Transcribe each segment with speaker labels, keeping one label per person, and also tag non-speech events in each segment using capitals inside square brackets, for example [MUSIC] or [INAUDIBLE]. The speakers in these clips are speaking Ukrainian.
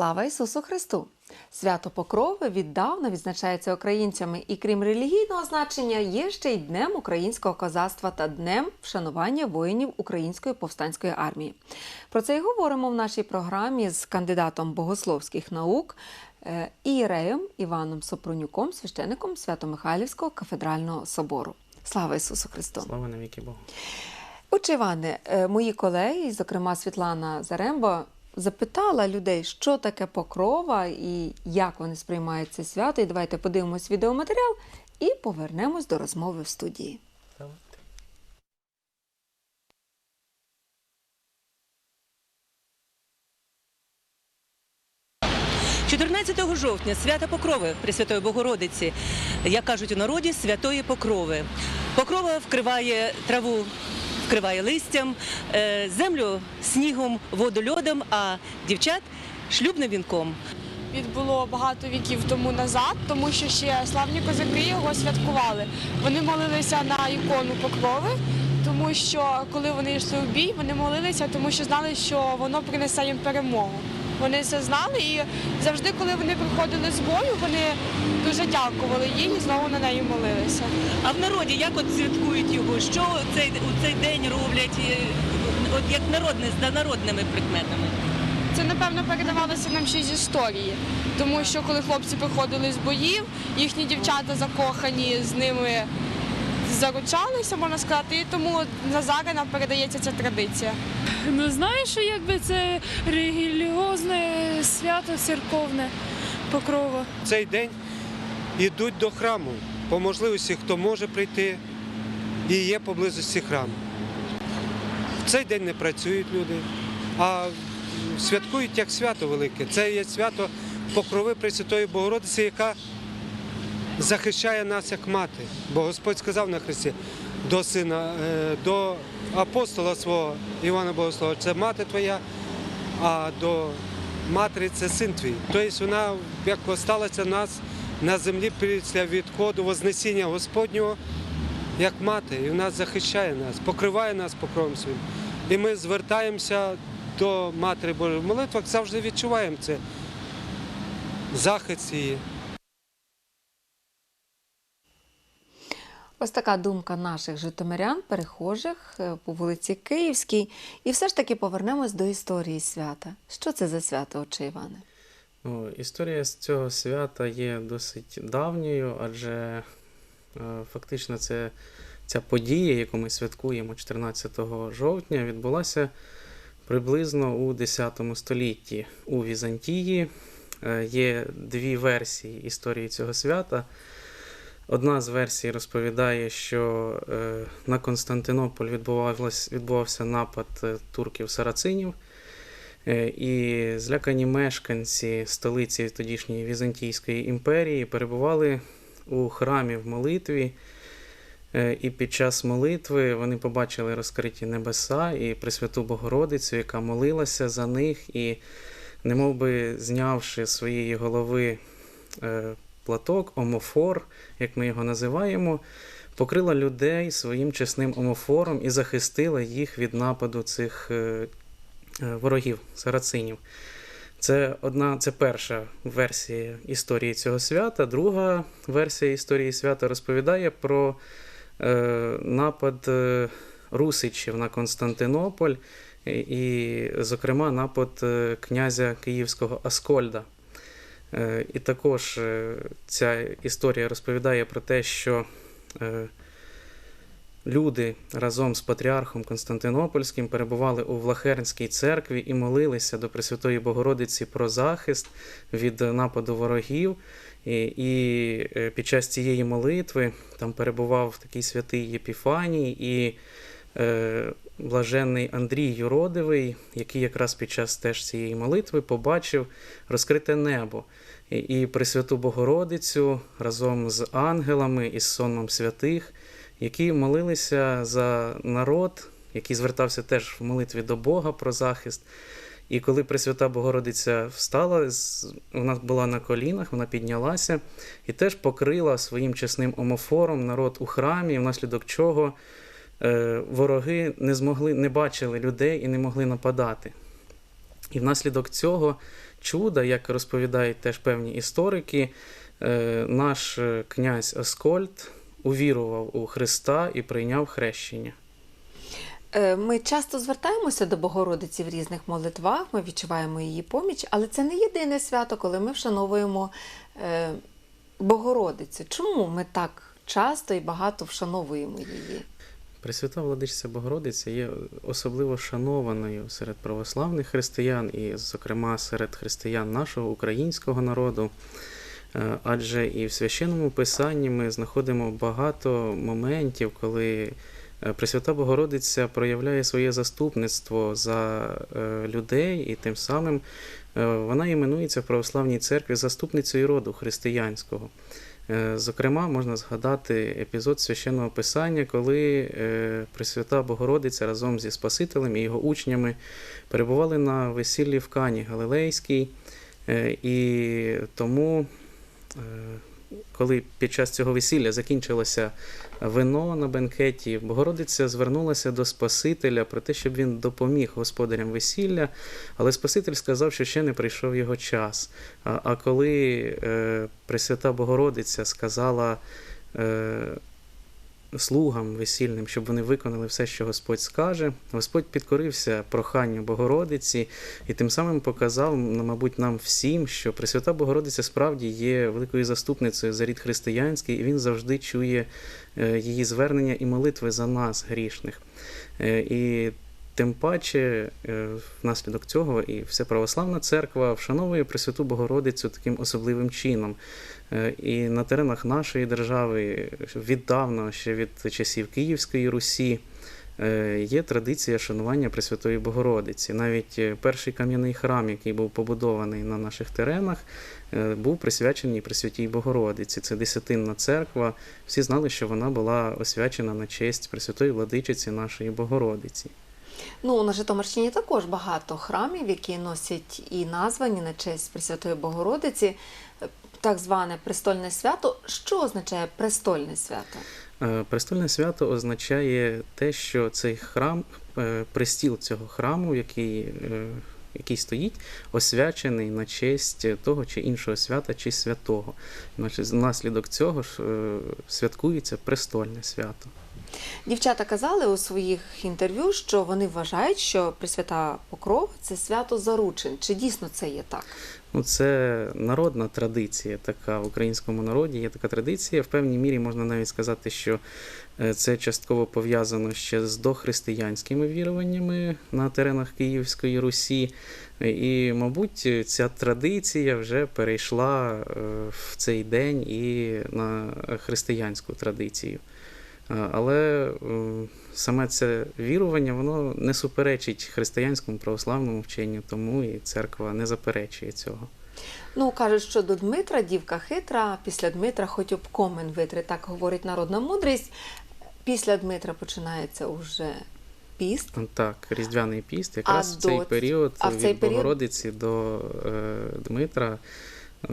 Speaker 1: Слава Ісусу Христу! Свято Покрови віддавна відзначається українцями, і крім релігійного значення, є ще й Днем українського козацтва та Днем вшанування воїнів Української повстанської армії. Про це й говоримо в нашій програмі з кандидатом богословських наук е, ієреєм Іваном Сопронюком, священником Свято-Михайлівського кафедрального собору. Слава Ісусу Христу!
Speaker 2: Слава навіки Богу.
Speaker 1: Отже, Іване, е, мої колеги, зокрема Світлана Заремба, запитала людей, що таке покрова і як вони сприймають це свято. І давайте подивимось відеоматеріал і повернемось до розмови в студії.
Speaker 2: Давайте.
Speaker 3: 14 жовтня свята Покрови Пресвятої Богородиці, як кажуть у народі, святої Покрови. Покрова вкриває траву, вкриває листям, е, землю снігом, воду льодом, а дівчат шлюбним вінком.
Speaker 4: відбуло багато віків тому назад, тому що ще славні козаки його святкували. Вони молилися на ікону покрови, тому що коли вони йшли в бій, вони молилися, тому що знали, що воно принесе їм перемогу. Вони це знали і завжди, коли вони приходили з бою, вони дуже дякували їй і знову на неї молилися.
Speaker 3: А в народі як от святкують його? Що цей, у цей день роблять? От як народне, за народними прикметами?
Speaker 4: Це напевно передавалося нам ще з історії, тому що коли хлопці приходили з боїв, їхні дівчата закохані з ними заручалися, можна сказати, і тому назари нам передається ця традиція.
Speaker 5: Ну знаю, що якби це релігіозне свято церковне покрова.
Speaker 6: цей день йдуть до храму. По можливості, хто може прийти, і є поблизості храм. В цей день не працюють люди, а святкують як свято велике. Це є свято покрови Пресвятої Богородиці, яка захищає нас як мати. Бо Господь сказав на Христі до сина, е, до апостола свого Івана Богослова, це мати твоя, а до матері це син твій. Тобто вона як осталася нас на землі після відходу Вознесіння Господнього, як мати, і вона захищає нас, покриває нас покровом своїм. І ми звертаємося до Матері Божої. В молитвах завжди відчуваємо це. Захист її.
Speaker 1: Ось така думка наших житомирян, перехожих е, по вулиці Київській. І все ж таки повернемось до історії свята. Що це за свято, отче Іване?
Speaker 2: Ну, історія з цього свята є досить давньою, адже е, фактично це, ця подія, яку ми святкуємо 14 жовтня, відбулася приблизно у 10 столітті у Візантії. Е, Є дві версії історії цього свята. Одна з версій розповідає, що е, на Константинополь відбувався, напад е, турків-сарацинів. Е, І злякані мешканці столиці тодішньої Візантійської імперії перебували у храмі в молитві. І під час молитви вони побачили розкриті небеса і Пресвяту Богородицю, яка молилася за них, і, немов би знявши своєї голови платок, омофор, як ми його називаємо, покрила людей своїм чесним омофором і захистила їх від нападу цих е, е, ворогів, сарацинів. Це одна, це перша версія історії цього свята. Друга версія історії свята розповідає про е, напад е, русичів на Константинополь, і, зокрема, напад князя Київського Аскольда. Е, І також е, ця історія розповідає про те, що е, люди разом з патріархом Константинопольським перебували у Влахернській церкві і молилися до Пресвятої Богородиці про захист від нападу ворогів. І, і під час цієї молитви там перебував такий святий Єпіфаній і е, блаженний Андрій Юродивий, який якраз під час теж цієї молитви побачив розкрите небо. І, Пресвяту Богородицю разом з ангелами і з сонмом святих, які молилися за народ, який звертався теж в молитві до Бога про захист. І коли Пресвята Богородиця встала, вона була на колінах, вона піднялася і теж покрила своїм чесним омофором народ у храмі, внаслідок чого вороги не змогли, не бачили людей і не могли нападати. І внаслідок цього чуда, як розповідають теж певні історики, е, наш е, князь Аскольд увірував у Христа і прийняв хрещення.
Speaker 1: Е, Ми часто звертаємося до Богородиці в різних молитвах, ми відчуваємо її поміч, але це не єдине свято, коли ми вшановуємо е, Богородицю. Чому ми так часто і багато вшановуємо її?
Speaker 2: Пресвята Владичця Богородиця є особливо шанованою серед православних християн і, зокрема, серед християн нашого українського народу. Е, Адже і в священному писанні ми знаходимо багато моментів, коли е, Пресвята Богородиця проявляє своє заступництво за е, людей, і тим самим вона іменується в православній церкві заступницею роду християнського. Е, Зокрема, можна згадати епізод священного писання, коли е, Пресвята Богородиця разом зі Спасителем і його учнями перебували на весіллі в Кані Галилейській, Е, і тому, коли під час цього весілля закінчилося вино на бенкеті, Богородиця звернулася до Спасителя про те, щоб він допоміг господарям весілля, але Спаситель сказав, що ще не прийшов його час. А, коли е, Пресвята Богородиця сказала е, слугам весільним, щоб вони виконали все, що Господь скаже, Господь підкорився проханню Богородиці і тим самим показав, ну, мабуть, нам всім, що Пресвята Богородиця справді є великою заступницею за рід християнський, і він завжди чує е, її звернення і молитви за нас, грішних. Е, І Тим паче, е, внаслідок цього і вся православна церква вшановує Пресвяту Богородицю таким особливим чином. Е, І на теренах нашої держави віддавна, ще від часів Київської Русі, е, є традиція шанування Пресвятої Богородиці. Навіть перший кам'яний храм, який був побудований на наших теренах, був присвячений Пресвятій Богородиці. Це десятинна церква. Всі знали, що вона була освячена на честь Пресвятої Владичиці нашої Богородиці.
Speaker 1: Ну, на Житомирщині також багато храмів, які носять і названі на честь Пресвятої Богородиці, так зване престольне свято. Що означає престольне свято?
Speaker 2: Е, Престольне свято означає те, що цей храм, е, престіл цього храму, який, е, який стоїть, освячений на честь того чи іншого свята чи святого. Значить, Внаслідок цього ж святкується престольне свято.
Speaker 1: Дівчата казали у своїх інтерв'ю, що вони вважають, що Пресвята Покрова це свято заручин. Чи дійсно це є так?
Speaker 2: Ну, це народна традиція така в українському народі. Є така традиція. В певній мірі можна навіть сказати, що е, це частково пов'язано ще з дохристиянськими віруваннями на теренах Київської Русі. І, мабуть, ця традиція вже перейшла е, в цей день і на християнську традицію. Е, Але е, саме це вірування воно не суперечить християнському православному вченню, тому і церква не заперечує цього.
Speaker 1: Ну, кажуть, що до Дмитра дівка хитра, після Дмитра хоч об комен витри, так говорить народна мудрість. Після Дмитра починається уже піст.
Speaker 2: Так, Різдвяний піст, якраз
Speaker 1: А
Speaker 2: в цей
Speaker 1: до-
Speaker 2: період
Speaker 1: а в
Speaker 2: від
Speaker 1: період-
Speaker 2: Богородиці до е, Дмитра е,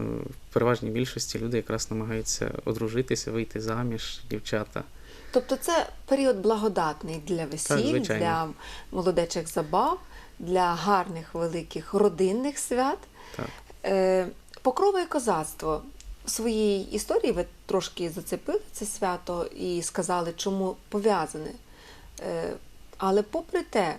Speaker 2: в переважній більшості люди якраз намагаються одружитися, вийти заміж, дівчата.
Speaker 1: Тобто це період благодатний для весіль,
Speaker 2: так,
Speaker 1: для молодечих забав, для гарних великих родинних свят.
Speaker 2: Так.
Speaker 1: Е, Покрова і козацтво. В своїй історії ви трошки зацепили це свято і сказали, чому пов'язане. Е, Але попри те,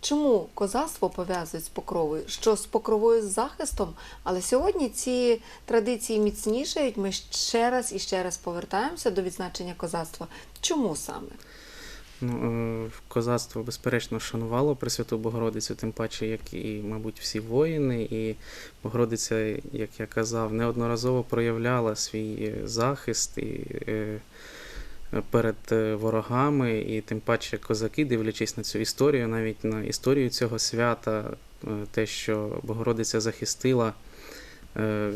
Speaker 1: чому козацтво пов'язують з покровою? Що з покровою з захистом? Але сьогодні ці традиції міцнішають. Ми ще раз і ще раз повертаємося до відзначення козацтва. Чому саме?
Speaker 2: Ну, е, козацтво, безперечно, шанувало Пресвяту Богородицю, тим паче, як і, мабуть, всі воїни. І Богородиця, як я казав, неодноразово проявляла свій е, захист і, е, перед е, ворогами, і тим паче козаки, дивлячись на цю історію, навіть на історію цього свята, е, те, що Богородиця захистила е,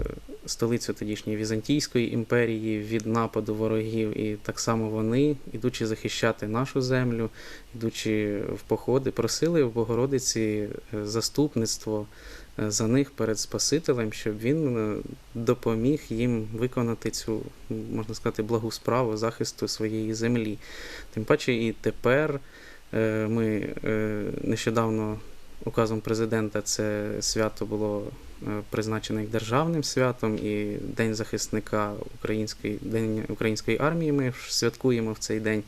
Speaker 2: столицю тодішньої Візантійської імперії від нападу ворогів, і так само вони, ідучи захищати нашу землю, ідучи в походи, просили в Богородиці заступництво за них перед Спасителем, щоб він е, допоміг їм виконати цю, можна сказати, благу справу захисту своєї землі. Тим паче і тепер е, ми е, нещодавно указом президента це свято було е, призначено як державним святом, і День захисника української День української армії ми святкуємо в цей день.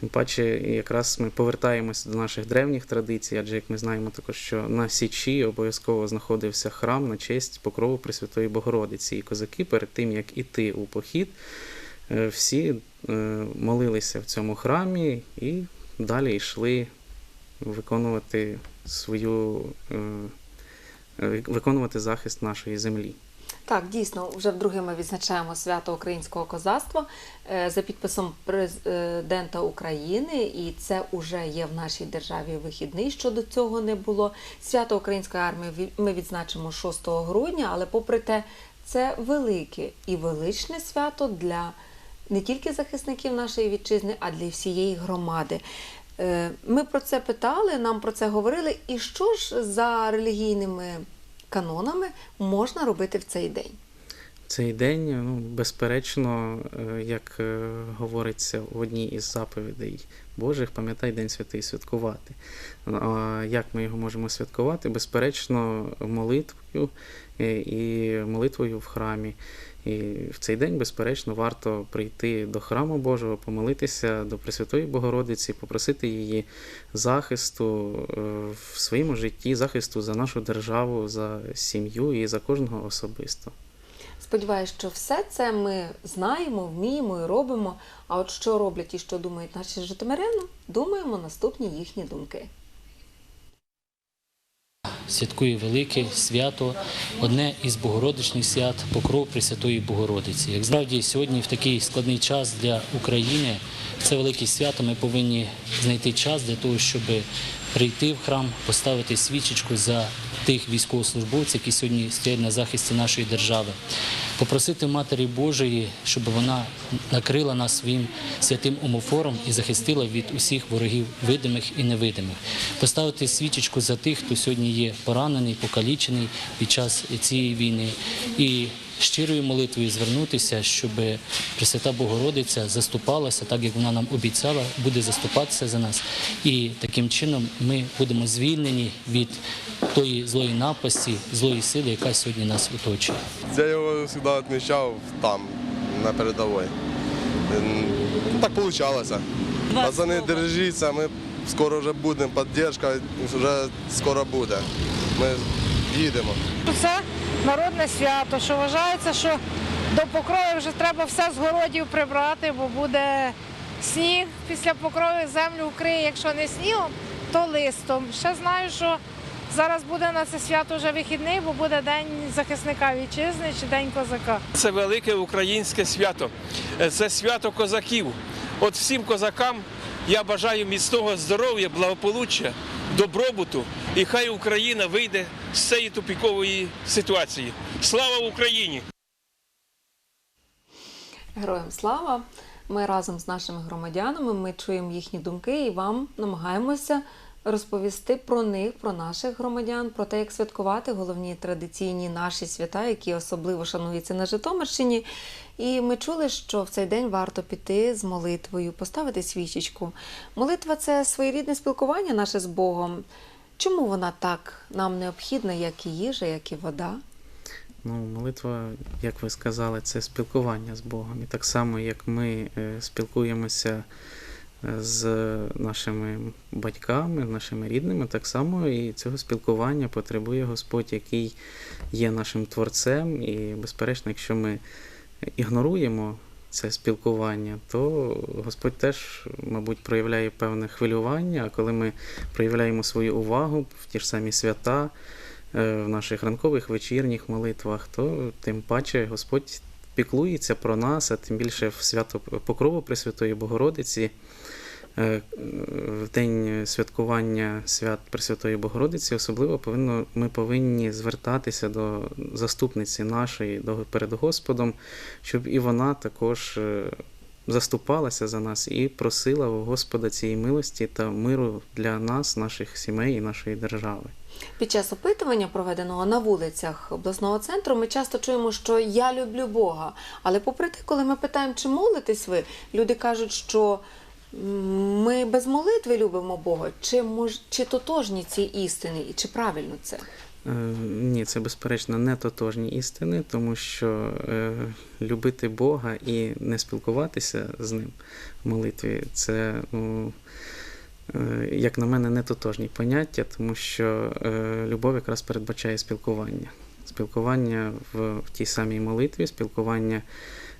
Speaker 2: Тим паче, якраз ми повертаємося до наших древніх традицій, адже як ми знаємо також, що на Січі обов'язково знаходився храм на честь покрову Пресвятої Богородиці. І козаки перед тим, як іти у похід, е, всі е, молилися в цьому храмі і далі йшли виконувати свою е, виконувати захист нашої землі.
Speaker 1: Так, дійсно, вже вдруге ми відзначаємо свято українського козацтва е, за підписом президента України, і це вже є в нашій державі вихідний. Що до цього не було. Свято української армії ми відзначимо 6 грудня, але попри те, це велике і величне свято для не тільки захисників нашої вітчизни, а для всієї громади. Е, Ми про це питали, нам про це говорили. І що ж за релігійними канонами можна робити в цей день?
Speaker 2: Цей день, ну, безперечно, е, як е, говориться в одній із заповідей Божих, пам'ятай День Святий святкувати. А як ми його можемо святкувати? Безперечно, молитвою е, і молитвою в храмі. І в цей день, безперечно, варто прийти до храму Божого, помолитися до Пресвятої Богородиці, попросити її захисту е, в своєму житті, захисту за нашу державу, за сім'ю і за кожного особисто.
Speaker 1: Сподіваюсь, що все це ми знаємо, вміємо і робимо. А от що роблять і що думають наші житомиряни, думаємо наступні їхні думки.
Speaker 7: Святкує велике свято, одне із богородичних свят Покров Пресвятої Богородиці. Як справді сьогодні в такий складний час для України це велике свято. Ми повинні знайти час для того, щоб прийти в храм, поставити свічечку за тих військовослужбовців, які сьогодні стоять на захисті нашої держави. Попросити Матері Божої, щоб вона накрила нас своїм святим омофором і захистила від усіх ворогів видимих і невидимих. Поставити свічечку за тих, хто сьогодні є поранений, покалічений під час цієї війни. І щирою молитвою звернутися, щоб Пресвята Богородиця заступалася, так як вона нам обіцяла, буде заступатися за нас. І таким чином ми будемо звільнені від тої злої напасті, злої сили, яка сьогодні нас оточує.
Speaker 8: Я його завжди відмічав там, на передовій. Так вийшло. Пацани, держіться, ми скоро вже будемо, підтримка вже скоро буде. Ми їдемо.
Speaker 9: Це народне свято, що вважається, що до покрови вже треба все з городів прибрати, бо буде сніг після покрови землю вкриє, якщо не снігом, то листом. Ще знаю, що зараз буде на це свято вже вихідний, бо буде День захисника вітчизни чи День козака.
Speaker 10: Це велике українське свято. Е, Це свято козаків. От всім козакам я бажаю міцного здоров'я, благополуччя, добробуту. І хай Україна вийде з цієї тупікової ситуації. Слава Україні!
Speaker 1: Героям слава! Ми разом з нашими громадянами ми чуємо їхні думки і вам намагаємося розповісти про них, про наших громадян, про те, як святкувати головні традиційні наші свята, які особливо шануються на Житомирщині. І ми чули, що в цей день варто піти з молитвою, поставити свічечку. Молитва це своєрідне спілкування наше з Богом. Чому вона так нам необхідна, як і їжа, як і вода?
Speaker 2: Ну, молитва, як ви сказали, це спілкування з Богом. І так само, як ми е, спілкуємося е, з нашими батьками, нашими рідними, так само і цього спілкування потребує Господь, який є нашим творцем. І, безперечно, якщо ми ігноруємо це спілкування, то Господь теж, мабуть, проявляє певне хвилювання, а коли ми проявляємо свою увагу в ті ж самі свята, е, в наших ранкових вечірніх молитвах, то тим паче Господь піклується про нас, а тим більше в свято Покрову Пресвятої Богородиці. Е, В день святкування свят Пресвятої Богородиці особливо повинно, ми повинні звертатися до заступниці нашої до, перед Господом, щоб і вона також е, заступалася за нас і просила у Господа цієї милості та миру для нас, наших сімей і нашої держави.
Speaker 1: Під час опитування, проведеного на вулицях обласного центру, ми часто чуємо, що я люблю Бога. Але попри те, коли ми питаємо, чи молитесь ви, люди кажуть, що ми без молитви любимо Бога, чи мож, чи тотожні ці істини, і чи правильно це?
Speaker 2: Е, Ні, це безперечно не тотожні істини, тому що е, любити Бога і не спілкуватися з ним в молитві це, ну, е, як на мене, не тотожні поняття, тому що е, любов якраз передбачає спілкування. Спілкування в, в тій самій молитві, спілкування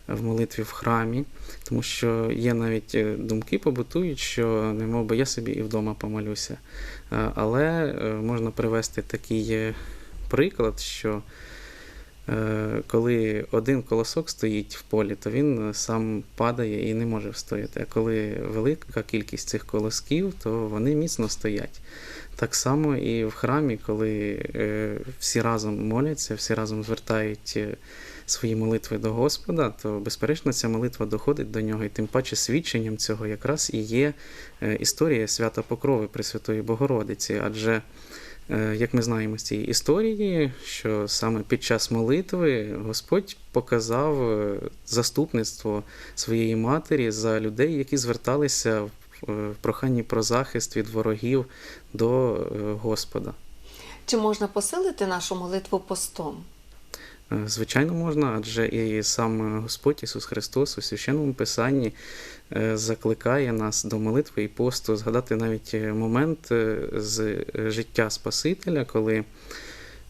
Speaker 2: в молитві в храмі, тому що є навіть е, думки побутують, що не би я собі і вдома помолюся. Е, Але е, можна привести такий приклад, що коли один колосок стоїть в полі, то він сам падає і не може встояти. А коли велика кількість цих колосків, то вони міцно стоять. Так само і в храмі, коли всі разом моляться, всі разом звертають свої молитви до Господа, то безперечно ця молитва доходить до нього, і тим паче свідченням цього якраз і є е, історія свята Покрови Пресвятої Богородиці. Адже, е, як ми знаємо з цієї історії, що саме під час молитви Господь показав е, заступництво своєї матері за людей, які зверталися в проханні про захист від ворогів до Господа.
Speaker 1: Чи можна посилити нашу молитву постом?
Speaker 2: Е, Звичайно, можна, адже і сам Господь Ісус Христос у священному Писанні е, закликає нас до молитви і посту, згадати навіть е, момент е, з е, життя Спасителя, коли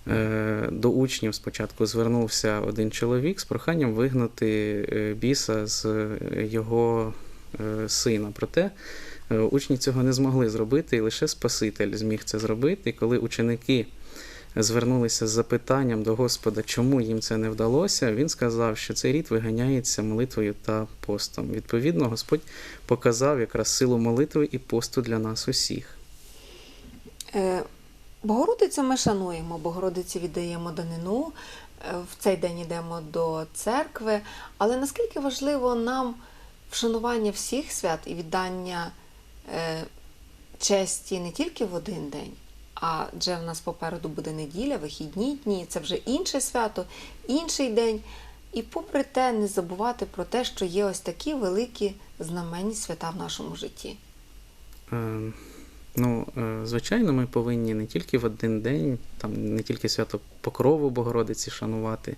Speaker 2: е, до учнів спочатку звернувся один чоловік з проханням вигнати е, біса з е, його е, сина. Проте е, учні цього не змогли зробити, і лише Спаситель зміг це зробити. І коли ученики звернулися з запитанням до Господа, чому їм це не вдалося, він сказав, що цей рід виганяється молитвою та постом. Відповідно, Господь показав якраз силу молитви і посту для нас усіх.
Speaker 1: Е, Богородицю ми шануємо, Богородиці віддаємо данину, е, в цей день йдемо до церкви. Але наскільки важливо нам вшанування всіх свят і віддання е, честі не тільки в один день, адже в нас попереду буде неділя, вихідні дні, це вже інше свято, інший день. І попри те, не забувати про те, що є ось такі великі знаменні свята в нашому житті.
Speaker 2: Е, Ну, е, звичайно, ми повинні не тільки в один день, там не тільки свято Покрову Богородиці шанувати,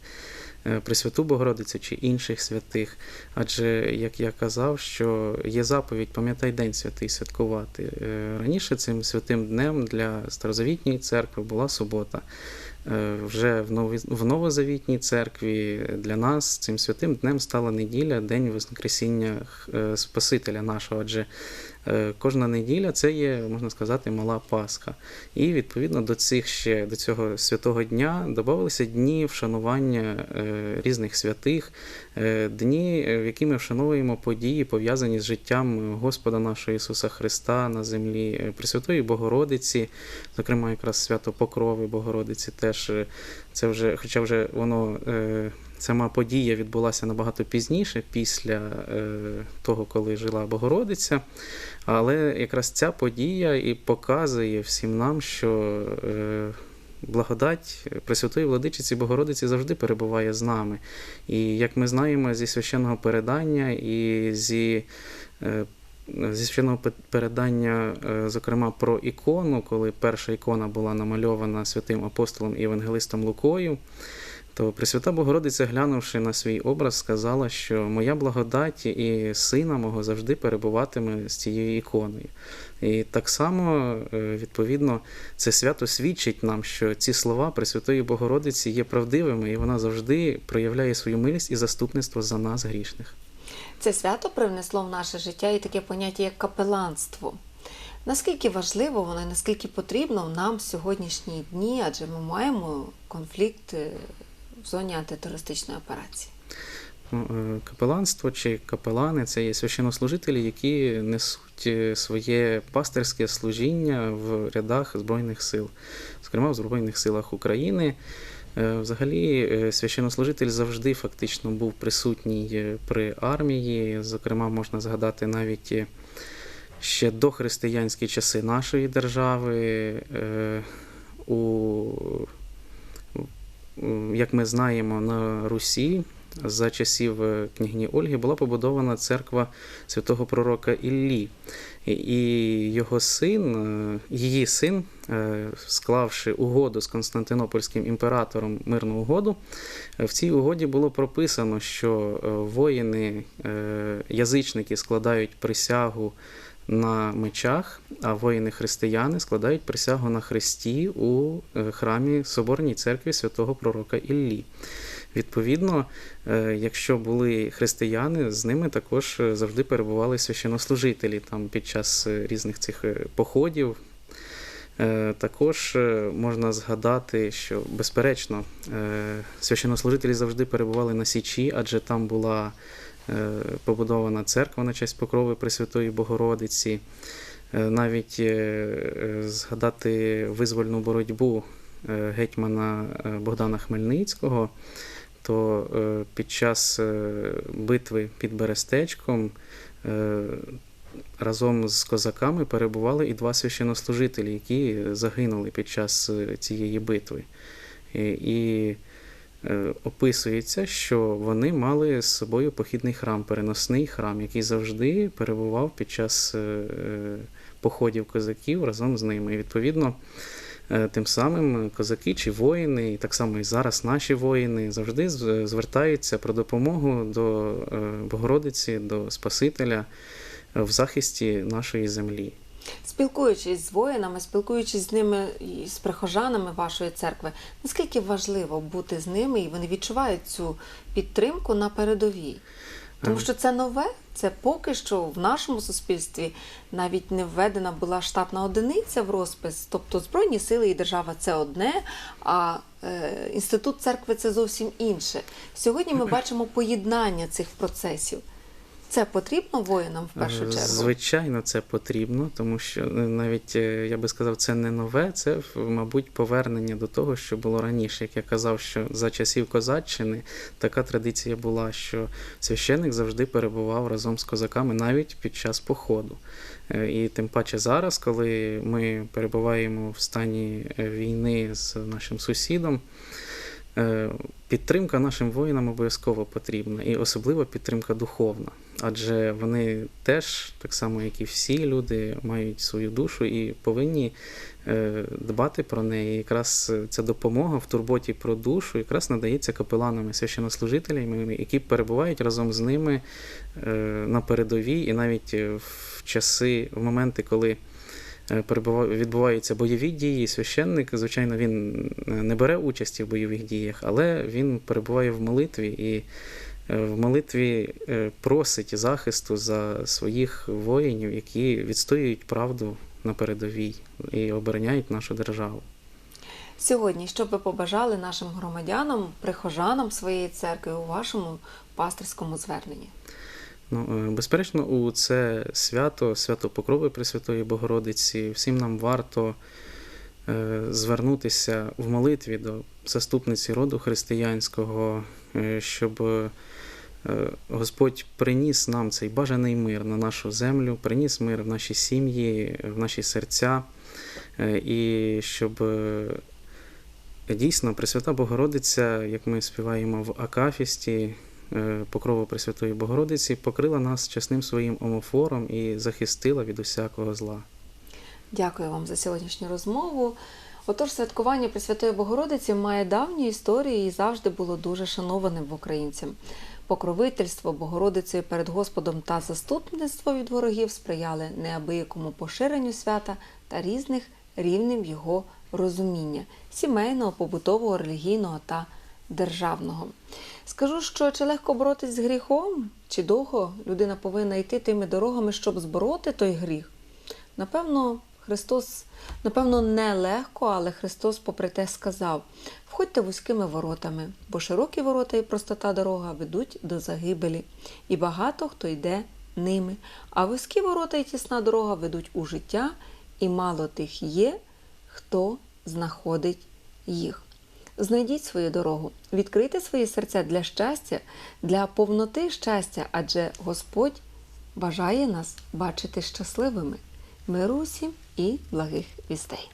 Speaker 2: Пресвяту Богородицю чи інших святих. Адже, як я казав, що є заповідь Пам'ятай День святий святкувати. Е, Раніше цим святим днем для старозавітньої церкви була субота. Е, Вже в новозавітній церкві для нас цим святим днем стала неділя, День Воскресіння е, Спасителя нашого. Адже Е, Кожна неділя це є, можна сказати, мала Пасха. І відповідно до цих ще до цього святого дня додавалися дні вшанування е, різних святих, е, дні, е, в які ми вшановуємо події, пов'язані з життям Господа нашого Ісуса Христа на землі, е, Пресвятої Богородиці, зокрема, якраз свято Покрови Богородиці, теж е, це вже, хоча вже воно. Сама подія відбулася набагато пізніше, після е, того, коли жила Богородиця. Але якраз ця подія і показує всім нам, що е, благодать Пресвятої Владичиці Богородиці завжди перебуває з нами. І як ми знаємо зі священного передання і зі. е, Зі священного передання, зокрема, про ікону, коли перша ікона була намальована святим апостолом і євангелистом Лукою, то Пресвята Богородиця, глянувши на свій образ, сказала, що моя благодать і сина мого завжди перебуватиме з цією іконою. І так само, е, відповідно, це свято свідчить нам, що ці слова Пресвятої Богородиці є правдивими, і вона завжди проявляє свою милість і заступництво за нас, грішних.
Speaker 1: Це свято привнесло в наше життя і таке поняття, як капеланство. Наскільки важливо воно, наскільки потрібно нам в сьогоднішні дні, адже ми маємо конфлікт в зоні антитерористичної операції.
Speaker 2: Е, Капеланство чи капелани це є священнослужителі, які несуть е, своє пастирське служіння в рядах Збройних сил, зокрема в Збройних силах України. Е, Взагалі, священнослужитель завжди фактично був присутній при армії. Зокрема, можна згадати навіть ще до християнські часи нашої держави. у- як ми знаємо, на Русі за часів е, княгині Ольги була побудована церква святого пророка Іллі. І- його син, е, її син, е, склавши угоду з Константинопольським імператором мирну угоду, в цій угоді було прописано, що воїни, язичники складають присягу на мечах, а воїни-християни складають присягу на хресті у е, храмі Соборній церкві святого пророка Іллі. Відповідно, е, якщо були християни, з ними також е, завжди перебували священнослужителі там під час різних цих походів. Також можна згадати, що безперечно священнослужителі завжди перебували на Січі, адже там була побудована церква на честь покрови Пресвятої Богородиці. Е, Навіть е, е, згадати визвольну боротьбу е, гетьмана е, Богдана Хмельницького, то е, під час е, битви під Берестечком е, разом з козаками перебували і два священнослужителі, які загинули під час е, цієї битви. І, е, описується, що вони мали з собою похідний храм, переносний храм, який завжди перебував під час е, е, походів козаків разом з ними. І відповідно. Е, Тим самим козаки чи воїни, і так само і зараз наші воїни завжди звертаються про допомогу до е, Богородиці, до Спасителя е, в захисті нашої землі.
Speaker 1: Спілкуючись з воїнами, спілкуючись з ними і з прихожанами вашої церкви, наскільки важливо бути з ними і вони відчувають цю підтримку на передовій? Тому
Speaker 2: Ем.
Speaker 1: що це нове, це поки що в нашому суспільстві навіть не введена була штатна одиниця в розпис, тобто Збройні сили і держава це одне, а е, інститут церкви це зовсім інше. Сьогодні ми [CLEARS THROAT] бачимо поєднання цих процесів. Це потрібно воїнам в першу
Speaker 2: Е,
Speaker 1: чергу.
Speaker 2: Звичайно, це потрібно, тому що е, навіть е, я би сказав, це не нове, це мабуть повернення до того, що було раніше. Як я казав, що за часів козаччини така традиція була, що священник завжди перебував разом з козаками навіть під час походу. І тим паче зараз, коли ми перебуваємо в стані війни з нашим сусідом. Підтримка нашим воїнам обов'язково потрібна, і особливо підтримка духовна. Адже вони теж, так само як і всі люди, мають свою душу і повинні е, дбати про неї. Якраз ця допомога в турботі про душу якраз надається капеланами, священнослужителями, які перебувають разом з ними е, на передовій, і навіть е, в часи, в моменти, коли е, відбуваються бойові дії, священник, звичайно, він е, не бере участі в бойових діях, але він перебуває в молитві і е, в молитві е, просить захисту за своїх воїнів, які відстоюють правду на передовій і обороняють нашу державу.
Speaker 1: Сьогодні, що б ви побажали нашим громадянам, прихожанам своєї церкви у вашому пастирському зверненні?
Speaker 2: Ну, е, безперечно, у це свято, свято Покрови Пресвятої Богородиці, всім нам варто е, звернутися в молитві до заступниці роду християнського, е, щоб е, Господь приніс нам цей бажаний мир на нашу землю, приніс мир в наші сім'ї, в наші серця, е, і щоб е, дійсно Пресвята Богородиця, як ми співаємо в Акафісті, е, покрову Пресвятої Богородиці, покрила нас чесним своїм омофором і захистила від усякого зла.
Speaker 1: Дякую вам за сьогоднішню розмову. Отож, святкування Пресвятої Богородиці має давню історію і завжди було дуже шанованим в українцям. Покровительство Богородицею перед Господом та заступництво від ворогів сприяли неабиякому поширенню свята та різних рівнів його розуміння сімейного, побутового, релігійного та державного. Скажу, що чи легко боротись з гріхом, чи довго людина повинна йти тими дорогами, щоб збороти той гріх? Напевно, Христос, напевно, не легко, але Христос, попри те, сказав: входьте вузькими воротами, бо широкі ворота і простота дорога ведуть до загибелі, і багато хто йде ними. А вузькі ворота і тісна дорога ведуть у життя, і мало тих є, хто знаходить їх. Знайдіть свою дорогу, відкрийте свої серця для щастя, для повноти щастя, адже Господь бажає нас бачити щасливими. Миру усім і благих вістей.